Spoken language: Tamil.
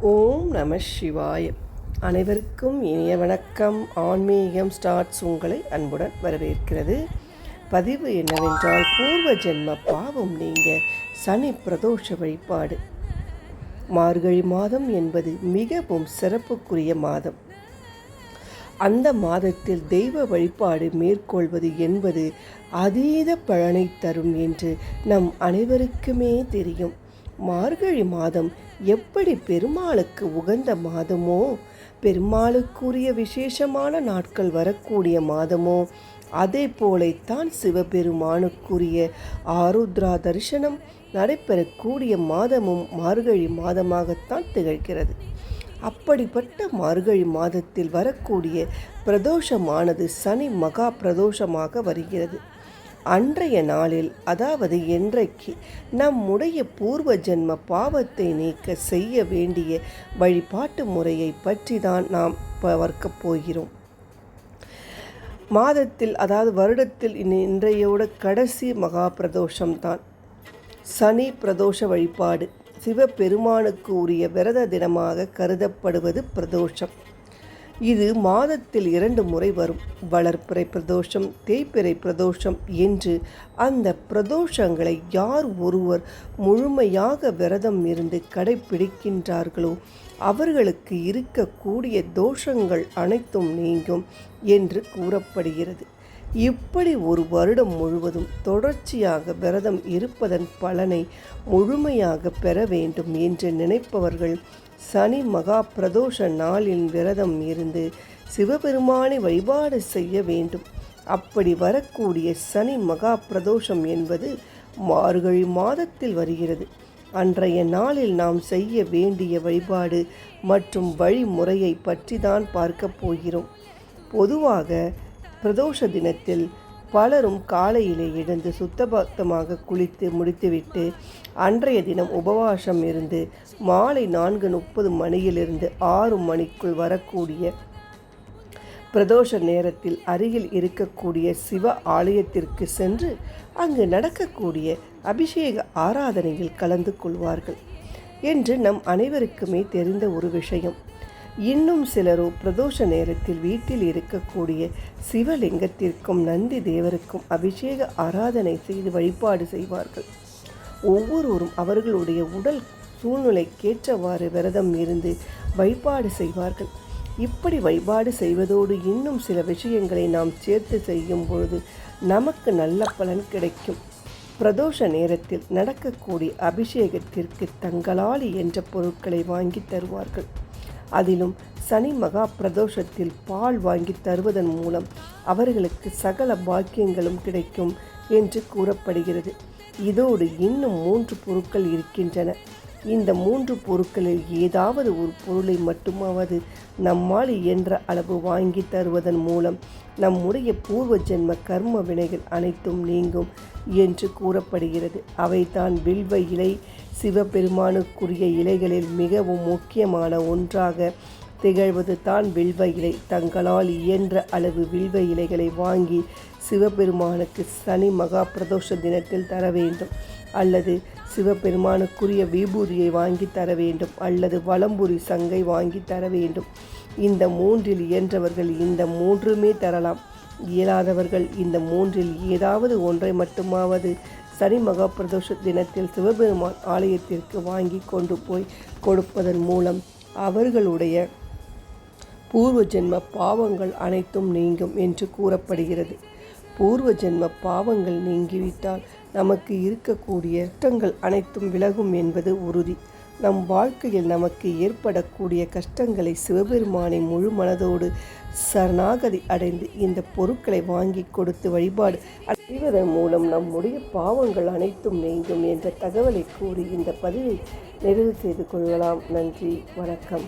ஓம் நம சிவாய. அனைவருக்கும் இனிய வணக்கம். ஆன்மீகம் ஸ்டார்ட்ஸ் உங்களை அன்புடன் வரவேற்கிறது. பதிவு என்னவென்றால் பூர்வ ஜென்ம பாவம் நீங்க சனி பிரதோஷ வழிபாடு. மார்கழி மாதம் என்பது மிகவும் சிறப்புக்குரிய மாதம். அந்த மாதத்தில் தெய்வ வழிபாடு மேற்கொள்வது என்பது அதீத பலனை தரும் என்று நம் அனைவருக்குமே தெரியும். மார்கழி மாதம் எப்படி பெருமாளுக்கு உகந்த மாதமோ பெருமாளுக்குரிய விசேஷமான நாட்கள் வரக்கூடிய மாதமோ அதே போலைத்தான் சிவபெருமானுக்குரிய ஆருத்ரா தரிசனம் நடைபெறக்கூடிய மாதமும் மார்கழி மாதமாகத்தான் திகழ்கிறது. அப்படிப்பட்ட மார்கழி மாதத்தில் வரக்கூடிய பிரதோஷமானது சனி மகா பிரதோஷமாக வருகிறது. அன்றைய நாளில் அதாவது என்றைக்கு நம்முடைய பூர்வ ஜென்ம பாவத்தை நீக்க செய்ய வேண்டிய வழிபாட்டு முறையை பற்றி தான் நாம் பார்க்கப் போகிறோம். மாதத்தில் அதாவது வருடத்தில் இன்றையோட கடைசி மகா பிரதோஷம்தான் சனி பிரதோஷ வழிபாடு சிவபெருமானுக்கு உரிய விரத தினமாக கருதப்படுவது பிரதோஷம். இது மாதத்தில் இரண்டு முறை வரும். வளர்ப்பிறை பிரதோஷம் தேய்ப்பிறை பிரதோஷம் என்று அந்த பிரதோஷங்களை யார் ஒருவர் முழுமையாக விரதம் இருந்து கடைபிடிக்கின்றார்களோ அவர்களுக்கு இருக்கக்கூடிய தோஷங்கள் அனைத்தும் நீங்கும் என்று கூறப்படுகிறது. இப்படி ஒரு வருடம் முழுவதும் தொடர்ச்சியாக விரதம் இருப்பதன் பலனை முழுமையாக பெற வேண்டும் என்று நினைப்பவர்கள் சனி மகா பிரதோஷ நாளின் விரதம் இருந்து சிவபெருமானை வழிபாடு செய்ய வேண்டும். அப்படி வரக்கூடிய சனி மகா பிரதோஷம் என்பது மார்கழி மாதத்தில் வருகிறது. அன்றைய நாளில் நாம் செய்ய வேண்டிய வழிபாடு மற்றும் வழிமுறையை பற்றி தான் பார்க்க போகிறோம். பொதுவாக பிரதோஷ தினத்தில் பலரும் காலையிலே எழுந்து சுத்தபத்தமாக குளித்து முடித்துவிட்டு அன்றைய தினம் உபவாசம் இருந்து மாலை நான்கு முப்பது மணியிலிருந்து ஆறு மணிக்குள் வரக்கூடிய பிரதோஷ நேரத்தில் அருகில் இருக்கக்கூடிய சிவ ஆலயத்திற்கு சென்று அங்கு நடக்கக்கூடிய அபிஷேக ஆராதனையில் கலந்து கொள்வார்கள். என்று நம் அனைவருக்குமே தெரிந்த ஒரு விஷயம். இன்னும் சிலரோ பிரதோஷ நேரத்தில் வீட்டில் இருக்கக்கூடிய சிவலிங்கத்திற்கும் நந்தி தேவருக்கும் அபிஷேக ஆராதனை செய்து வழிபாடு செய்வார்கள். ஒவ்வொருவரும் அவர்களுடைய உடல் சூழ்நிலைக்கேற்றவாறு விரதம் இருந்து வழிபாடு செய்வார்கள். இப்படி வழிபாடு செய்வதோடு இன்னும் சில விஷயங்களை நாம் சேர்த்து செய்யும் பொழுது நமக்கு நல்ல பலன் கிடைக்கும். பிரதோஷ நேரத்தில் நடக்கக்கூடிய அபிஷேகத்திற்கு தங்களாலி என்ற பொருட்களை வாங்கி தருவார்கள். அதிலும் சனி மகா பிரதோஷத்தில் பால் வாங்கி தருவதன் மூலம் அவர்களுக்கு சகல பாக்கியங்களும் கிடைக்கும் என்று கூறப்படுகிறது. இதோடு இன்னும் மூன்று பொருட்கள் இருக்கின்றன. இந்த மூன்று பொருட்களில் ஏதாவது ஒரு பொருளை மட்டுமாவது நம்மால் இயன்ற அளவு வாங்கி தருவதன் மூலம் நம்முடைய பூர்வ ஜென்ம கர்ம வினைகள் அனைத்தும் நீங்கும் என்று கூறப்படுகிறது. அவைதான் வில்வ இலை சிவபெருமானுக்குரிய இலைகளில் மிகவும் முக்கியமான ஒன்றாக திகழ்வது தான் வில்வ இலை. தங்களால் இயன்ற அளவு வில்வ இலைகளை வாங்கி சிவபெருமானுக்கு சனி மகா பிரதோஷ தினத்தில் தர வேண்டும். அல்லது சிவபெருமானுக்குரிய விபூதியை வாங்கி தர வேண்டும் அல்லது வளம்புரி சங்கை வாங்கி தர வேண்டும். இந்த மூன்றில் இயன்றவர்கள் இந்த மூன்றுமே தரலாம். இயலாதவர்கள் இந்த மூன்றில் ஏதாவது ஒன்றை மட்டுமாவது சனி மகாபிரதோஷ தினத்தில் சிவபெருமான் ஆலயத்திற்கு வாங்கி கொண்டு போய் கொடுப்பதன் மூலம் அவர்களுடைய பூர்வ ஜென்ம பாவங்கள் அனைத்தும் நீங்கும் என்று கூறப்படுகிறது. பூர்வ ஜென்ம பாவங்கள் நீங்கிவிட்டால் நமக்கு இருக்கக்கூடிய கஷ்டங்கள் அனைத்தும் விலகும் என்பது உறுதி. நம் வாழ்க்கையில் நமக்கு ஏற்படக்கூடிய கஷ்டங்களை சிவபெருமானை முழு மனதோடு சரணாகதி அடைந்து இந்த பொருட்களை வாங்கி கொடுத்து வழிபாடு அடைவதன் மூலம் நம்முடைய பாவங்கள் அனைத்தும் நீங்கும் என்ற தகவலை கூறி இந்த பதிவை நிறைவு செய்து கொள்ளலாம். நன்றி. வணக்கம்.